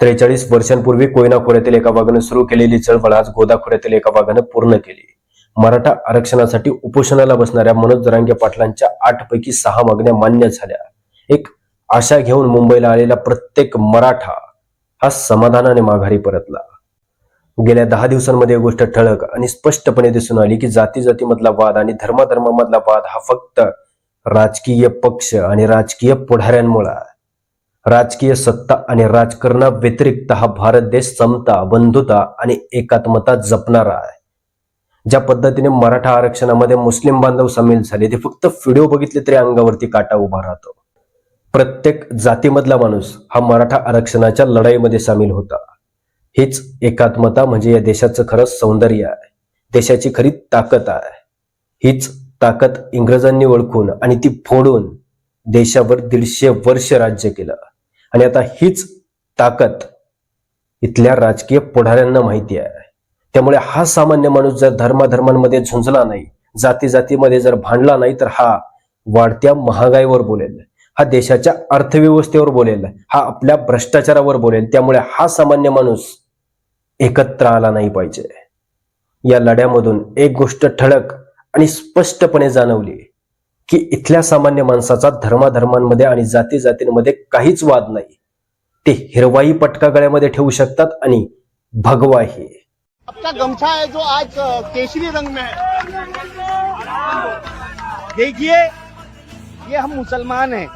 त्रेचाळीस वर्षांपूर्वी कोयना खोऱ्यातील एका भागानं सुरू केलेली चळवळ आज गोदा खोऱ्यातील एका भागानं पूर्ण केली. मराठा आरक्षणासाठी उपोषणाला बसणाऱ्या मनोज जरांगे पाटलांच्या आठ पैकी सहा मागण्या मान्य झाल्या. एक आशा घेऊन मुंबईला आलेला प्रत्येक मराठा हा समाधानाने माघारी परतला. गेल्या दहा दिवसांमध्ये एक गोष्ट ठळक आणि स्पष्टपणे दिसून आली की जाती जातीमधला वाद आणि धर्माधर्मामधला वाद हा फक्त राजकीय पक्ष आणि राजकीय पुढाऱ्यांमुळे राजकीय सत्ता आणि राजकारणा व्यतिरिक्त हा भारत देश समता बंधुता आणि एकात्मता जपणारा आहे. ज्या पद्धतीने मराठा आरक्षणामध्ये मुस्लिम बांधव सामील झाले ते फक्त व्हिडिओ बघितले तरी अंगावरती काटा उभा राहतो. प्रत्येक जातीमधला माणूस हा मराठा आरक्षणाच्या लढाईमध्ये सामील होता. हीच एकात्मता म्हणजे या देशाचं खरं सौंदर्य आहे. देशाची खरी ताकद आहे. हीच ताकद इंग्रजांनी ओळखून आणि ती फोडून देशावर दीडशे वर्ष राज्य केलं. आणि आता हीच ताकद इथल्या राजकीय पुढाऱ्यांना माहिती आहे. त्यामुळे हा सामान्य माणूस जर धर्माधर्मांमध्ये झुंजला नाही जाती जातीमध्ये जर भांडला नाही तर हा वाढत्या महागाईवर बोलेल. हा देशाच्या अर्थव्यवस्थेवर बोलेल. हा आपल्या भ्रष्टाचारावर बोलेल. त्यामुळे हा सामान्य माणूस एकत्र आला नाही पाहिजे. या लढ्यामधून एक गोष्ट ठळक आणि स्पष्टपणे जाणवली. की इथल्या सामान्य माणसाचा धर्माधर्मांमध्ये आणि जाती जातींमध्ये काहीच वाद नाही. ते हिरवाई पटका गळ्यामध्ये ठेवू शकतात आणि भगवा हे आपका गमछा है जो आज केशरी रंग में है। देखिए ये हम मुसलमान हैं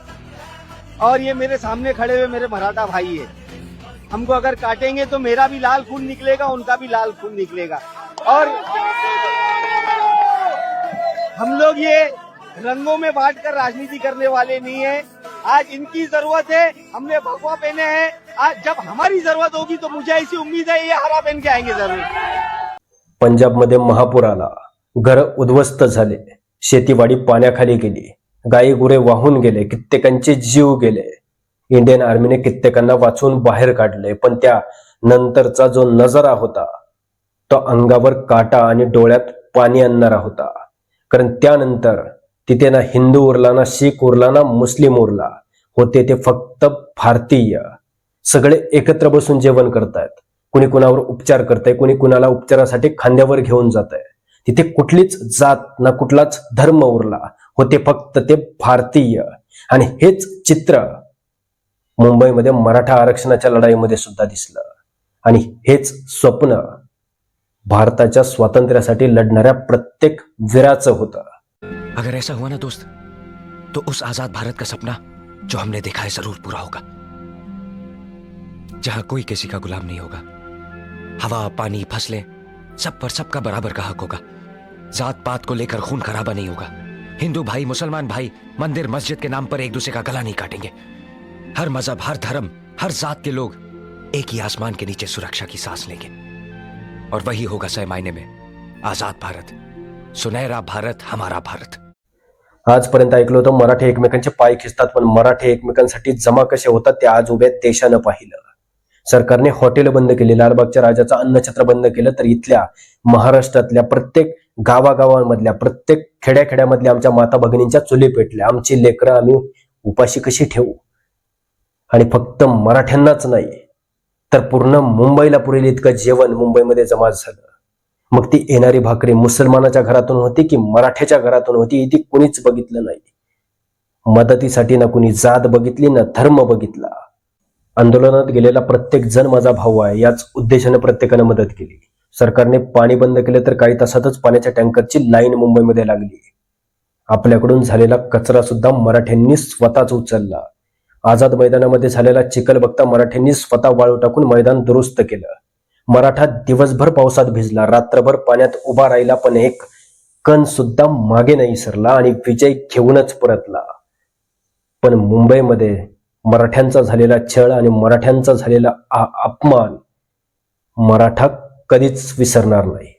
और ये मेरे सामने खड़े हुए मेरे मराठा भाई है। हमको अगर काटेंगे तो मेरा भी लाल खून निकलेगा उनका भी लाल खून निकलेगा। और हम लोग ये रंगों में बांटकर राजनीति करने वाले नहीं है। आज इनकी जरूरत है हमने भगवा पहने हैं। आज जब हमारी जरूरत होगी तो मुझे ऐसी उम्मीद है ये हरा पहन के आएंगे जरूर। पंजाबमध्ये महापूर आला घर उद्ध्वस्त झाले. शेतीवाडी पाण्याखाली गेली. गायी गुरे वाहून गेले. कित्येकांचे जीव गेले. इंडियन आर्मीने कित्येकांना वाचून बाहेर काढले. पण त्या नंतरचा जो नजारा होता तो अंगावर काटा आणि डोळ्यात पाणी आणणारा होता. कारण त्यानंतर तिथे ना हिंदू उरला ना शीख उरला ना मुस्लिम उरला. होते ते फक्त भारतीय. सगळे एकत्र बसून जेवण करतायत. कुणी कुणावर उपचार करताय कुणी कुणाला उपचारासाठी खांद्यावर घेऊन जात आहे तिथे कुठलीच जात ना कुठलाच धर्म उरला. होते फक्त ते भारतीय. आणि हेच चित्र मुंबईमध्ये मराठा आरक्षणाच्या लढाईमध्ये सुद्धा दिसलं. आणि हेच स्वप्न भारताच्या स्वातंत्र्यासाठी लढणाऱ्या प्रत्येक वीराचं होतं. अगर ऐसा हुआ ना दोस्त तो उस आज़ाद भारत का सपना जो हमने देखा है ज़रूर पूरा होगा। जहाँ कोई किसी का गुलाम नहीं होगा, हवा, पानी, फ़सलें, सब पर सबका बराबर का हक होगा। जात पात को लेकर खून खराबा नहीं होगा। हिंदू भाई, मुसलमान भाई, मंदिर, मस्जिद के नाम पर एक दूसरे का गला नहीं काटेंगे। हर मज़हब, हर धर्म, हर जात के लोग एक ही आसमान के नीचे सुरक्षा की सांस लेंगे। और वही होगा सह मायने में, आज़ाद भारत। सुनहरा भारत, हमारा भारत। आजपर्यंत ऐकलं होतं मराठे एकमेकांचे पाय खिचतात पण मराठे एकमेकांसाठी जमा कसे होतात ते आज उभ्या देशानं पाहिलं. सरकारने हॉटेल बंद केली लालबागच्या राजाचं अन्नछत्र बंद केलं तर इथल्या महाराष्ट्रातल्या प्रत्येक गावागावांमधल्या प्रत्येक खेड्याखेड्यामधल्या आमच्या माता भगिनींच्या चुली पेटल्या. आमची लेकरं आम्ही उपाशी कशी ठेवू? आणि फक्त मराठ्यांनाच नाही तर पूर्ण मुंबईला पुरेल इतकं जेवण मुंबईमध्ये जमा झालं. मग ती येणारी भाकरी मुसलमानाच्या घरातून होती की मराठ्याच्या घरातून होती ती कुणीच बघितलं नाही. मदतीसाठी ना कुणी जात बघितली ना धर्म बघितला. आंदोलनात गेलेला प्रत्येक जण माझा भाऊ आहे याच उद्देशाने प्रत्येकाने मदत केली. सरकारने पाणी बंद केले तर काही तासातच पाण्याच्या टँकरची लाईन मुंबईमध्ये लागली. आपल्याकडून झालेला कचरा सुद्धा मराठ्यांनी स्वतःच उचलला. आझाद मैदानामध्ये झालेला चिखल बघता मराठ्यांनी स्वतः वाळू टाकून मैदान दुरुस्त केलं. मराठा दिवसभर पावसात भिजला रात्रभर पाण्यात उभा राहिला पण एक कण सुद्धा मागे नाही सरला आणि विजय घेऊनच परतला. पण मुंबईमध्ये मराठ्यांचा झालेला छळ आणि मराठ्यांचा झालेला आ- अपमान मराठा कधीच विसरणार नाही.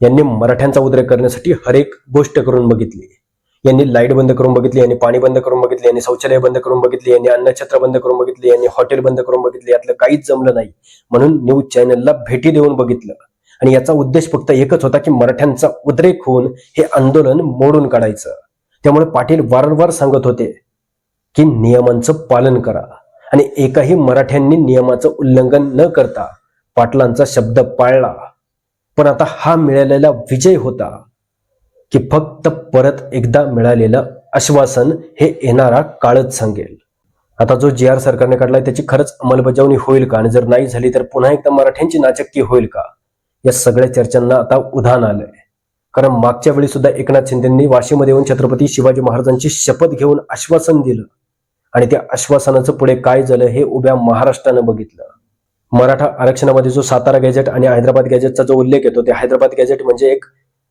यांनी मराठ्यांचा उद्रेक करण्यासाठी हरेक गोष्ट करून बघितली. यांनी लाइट बंद करून बघितली यांनी पाणी बंद करून बघितली यांनी शौचालय बंद करून बघितली यांनी अन्नछत्र बंद करून बघितली यांनी हॉटेल बंद करून बघितली यातलं काहीच जमलं नाही. म्हणून न्यूज चॅनलला भेटी देऊन बघितलं. आणि याचा उद्देश फक्त एकच होता की मराठ्यांचा उद्रेक होऊन हे आंदोलन मोडून काढायचं. त्यामुळे पाटील वारंवार सांगत होते की नियमांचं पालन करा आणि एकाही मराठ्यांनी नियमाचं उल्लंघन न करता पाटलांचा शब्द पाळला. पण आता हा मिळालेला विजय होता. की फक्त परत एकदा मिळालेलं आश्वासन हे येणारा काळच सांगेल. आता जो जी आर सरकारने काढलाय त्याची खरंच अंमलबजावणी होईल का? आणि जर नाही झाली तर पुन्हा एकदा मराठ्यांची नाचक्की होईल का? या सगळ्या चर्चांना आता उधाण आलंय. कारण मागच्या वेळी सुद्धा एकनाथ शिंदेंनी वाशीमध्ये येऊन छत्रपती शिवाजी महाराजांची शपथ घेऊन आश्वासन दिलं. आणि त्या आश्वासनाचं पुढे काय झालं हे उभ्या महाराष्ट्रानं बघितलं. मराठा आरक्षणामध्ये जो सातारा गॅजेट आणि हैदराबाद गॅजेटचा जो उल्लेख येतो ते हैदराबाद गॅजेट म्हणजे एक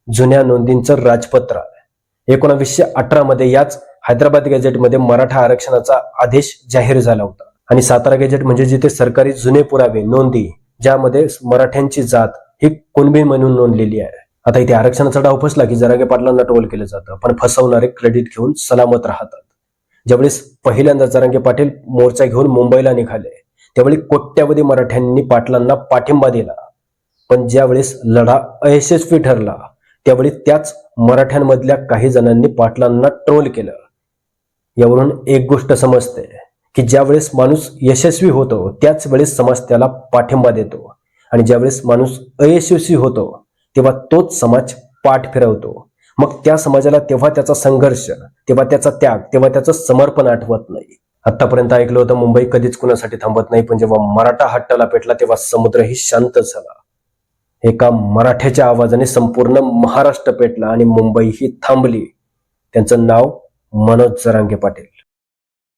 जुन्या नोंदींचं राजपत्र. एकोणावीसशे अठरा मध्ये याच हैदराबाद गॅजेटमध्ये मराठा आरक्षणाचा आदेश जाहीर झाला होता. आणि सातारा गॅजेट म्हणजे जिथे सरकारी जुने पुरावे नोंदी ज्यामध्ये मराठ्यांची जात ही कुणबी म्हणून नोंदलेली आहे. आता इथे आरक्षणाचा डाव फसला की जरागे पाटलांना टोल केलं जातं पण फसवणारे क्रेडिट घेऊन सलामत राहतात. ज्यावेळेस पहिल्यांदा जरांगे पाटील मोर्चा घेऊन मुंबईला निघाले त्यावेळी कोट्यावधी मराठ्यांनी पाटलांना पाठिंबा दिला. पण ज्यावेळेस लढा अयशस्वी ठरला त्यावेळी त्याच मराठ्यांमधल्या काही जणांनी पाटलांना ट्रोल केलं. यावरून एक गोष्ट समजते की ज्यावेळेस माणूस यशस्वी होतो त्याच वेळेस समाज त्याला पाठिंबा देतो. आणि ज्यावेळेस माणूस अयशस्वी होतो तेव्हा तोच समाज पाठ फिरवतो. मग त्या समाजाला तेव्हा त्याचा संघर्ष तेव्हा त्याचा त्याग तेव्हा त्याचं समर्पण आठवत नाही. आतापर्यंत ऐकलं होतं मुंबई कधीच कुणासाठी थांबत नाही पण जेव्हा मराठा हट्टाला पेटला तेव्हा समुद्रही शांत झाला. एका मराठ्याच्या आवाजाने संपूर्ण महाराष्ट्र पेटला आणि मुंबई ही थांबली. त्यांचं नाव मनोज जरांगे पाटील.